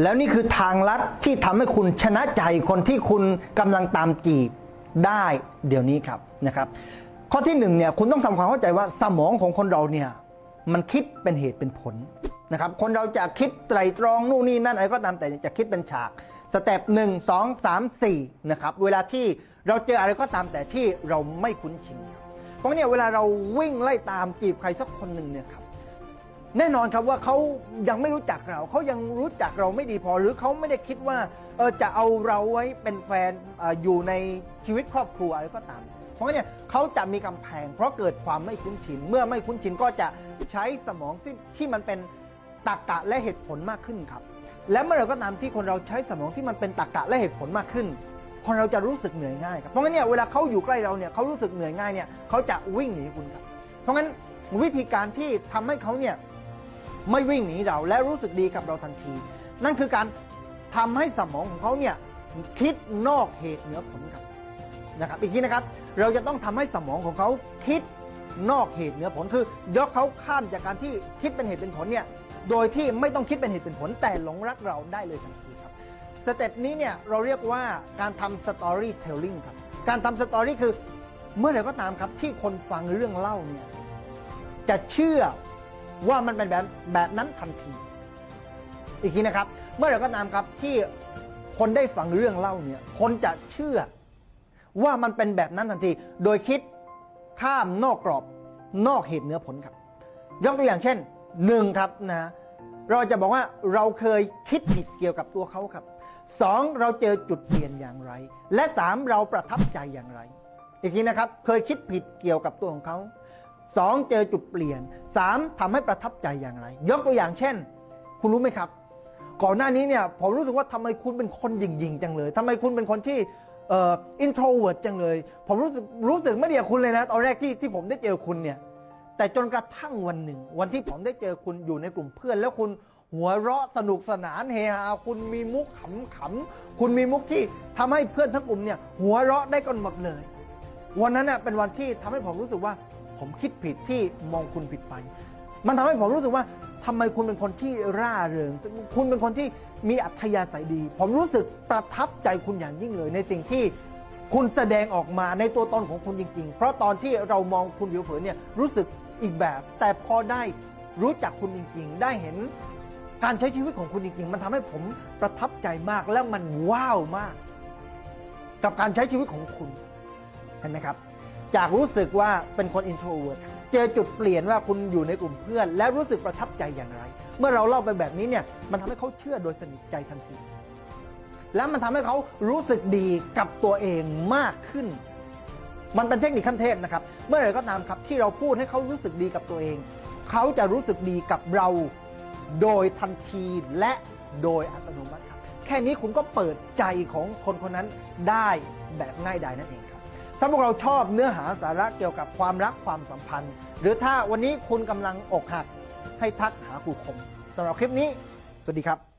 แล้วนี่คือทางลัดที่ทำให้คุณชนะใจคนที่คุณกำลังตามจีบได้เดี๋ยวนี้ครับนะครับ ข้อที่หนึ่งเนี่ยคุณต้องทำความเข้าใจว่าสมองของคนเราเนี่ยมันคิดเป็นเหตุเป็นผลนะครับ คนเราจะคิดไตรตรองนู่นนี่นั่นอะไรก็ตามแต่จะคิดเป็นฉากสเต็ปหนึ่งสองสามสี่นะครับเวลาที่เราเจออะไรก็ตามแต่ที่เราไม่คุ้นชินเพราะเนี่ยเวลาเราวิ่งไล่ตามจีบใครสักคนหนึ่งเนี่ยครับ แน่นอนครับว่าเขายังไม่รู้จักเราเขายังรู้จักเราไม่ดีพอหรือเขาไม่ได้คิดว่าเออจะเอาเราไว้เป็นแฟนออยู่ในชีวิตครอบครัวอะไรก็ตาม เพราะงั้นเนี่ยเขาจะมีกำแพง เพราะเกิดความไม่คุ้นชิน เมื่อไม่คุ้นชินก็จะใช้สมองที่ที่มันเป็นตรรกะและเหตุผลมากขึ้นครับ และเมื่อไหรก็ตามที่คนเราใช้สมองที่มันเป็นตรรกะและเหตุผลมากขึ้น คนเราจะรู้สึกเหนื่อยง่ายครับเพราะงั้นเนี่ยเวลาเขาอยู่ใกล้เราเนี่ยเขารู้สึกเหนื่อยง่ายเนี่ยเขาจะวิ่งหนีคุณครับ เพราะงั้นวิธีการที่ทำให้เขาเนี่ย ไม่วิ่งหนีเราและรู้สึกดีกับเราทันที นั่นคือการทำให้สมองของเขาเนี่ยคิดนอกเหตุเหนือผลครับนะครับ อีกทีนะครับ เราจะต้องทำให้สมองของเขาคิดนอกเหตุเหนือผลคือยกเขาข้ามจากการที่คิดเป็นเหตุเป็นผลเนี่ยโดยที่ไม่ต้องคิดเป็นเหตุเป็นผลแต่หลงรักเราได้เลยทันทีครับสเต็ปนี้เนี่ยเราเรียกว่าการทำสตอรี่เทลลิงครับการทำสตอรี่คือเมื่อไหร่ก็ตามครับที่คนฟังเรื่องเล่าเนี่ยจะเชื่อ ว่ามันเป็นแบบแบบนั้นทันที อีกทีนะครับ เมื่อไหร่ก็ตามครับที่คนได้ฟังเรื่องเล่าเนี่ย คนจะเชื่อว่ามันเป็นแบบนั้นทันที โดยคิดข้ามนอกกรอบนอกเหตุเหนือผลครับ ยกตัวอย่างเช่นหนึ่งครับนะ เราจะบอกว่าเราเคยคิดผิดเกี่ยวกับตัวเขาครับสองเราเจอจุดเปลี่ยนอย่างไร และสามเราประทับใจอย่างไร อีกทีนะครับ เคยคิดผิดเกี่ยวกับตัวของเขา สองเจอจุดเปลี่ยนสามทำให้ประทับใจอย่างไร ยกตัวอย่างเช่น คุณรู้ไหมครับ ก่อนหน้านี้เนี่ยผมรู้สึกว่าทำไมคุณเป็นคนหยิ่งๆจังเลยทำไมคุณเป็นคนที่เอ่ออินโทรเวิร์ดจังเลย ผมรู้สึกรู้สึกไม่ดีกับคุณเลยนะตอนแรกที่ที่ผมได้เจอคุณเนี่ยแต่จนกระทั่งวันหนึ่ง วันที่ผมได้เจอคุณอยู่ในกลุ่มเพื่อน แล้วคุณหัวเราะสนุกสนานเฮฮาคุณมีมุกขำขำคุณมีมุกที่ทำให้เพื่อนทั้งกลุ่มเนี่ยหัวเราะได้กันหมดเลย วันนั้นเน่ะเป็นวันที่ทำให้ผมรู้สึกว่า ผมคิดผิดที่มองคุณผิดไป มันทำให้ผมรู้สึกว่าทำไมคุณเป็นคนที่ร่าเริง คุณเป็นคนที่มีอัธยาศัยดี ผมรู้สึกประทับใจคุณอย่างยิ่งเลย ในสิ่งที่คุณแสดงออกมาในตัวตนของคุณจริง ๆ เพราะตอนที่เรามองคุณผิวเผินเนี่ยรู้สึกอีกแบบ แต่พอได้รู้จักคุณจริง ๆ ได้เห็นการใช้ชีวิตของคุณจริง ๆ มันทำให้ผมประทับใจมากและมันว้าวมาก กับการใช้ชีวิตของคุณ เห็นไหมครับ จากรู้สึกว่าเป็นคน introvert เจอจุดเปลี่ยนว่าคุณอยู่ในกลุ่มเพื่อน และรู้สึกประทับใจอย่างไร เมื่อเราเล่าไปแบบนี้เนี่ยมันทำให้เขาเชื่อโดยสนิทใจทันทีและมันทำให้เขารู้สึกดีกับตัวเองมากขึ้น มันเป็นเทคนิคขั้นเทพนะครับ เมื่อไหร่ก็ตามครับที่เราพูดให้เขารู้สึกดีกับตัวเอง เขาจะรู้สึกดีกับเราโดยทันทีและโดยอัตโนมัติครับ แค่นี้คุณก็เปิดใจของคนคนนั้นได้แบบง่ายดายนั่นเองครับ ถ้าพวกเราชอบเนื้อหาสาระเกี่ยวกับความรักความสัมพันธ์ หรือถ้าวันนี้คุณกำลังอกหักให้ทักหาครูคมสำหรับคลิปนี้ สวัสดีครับ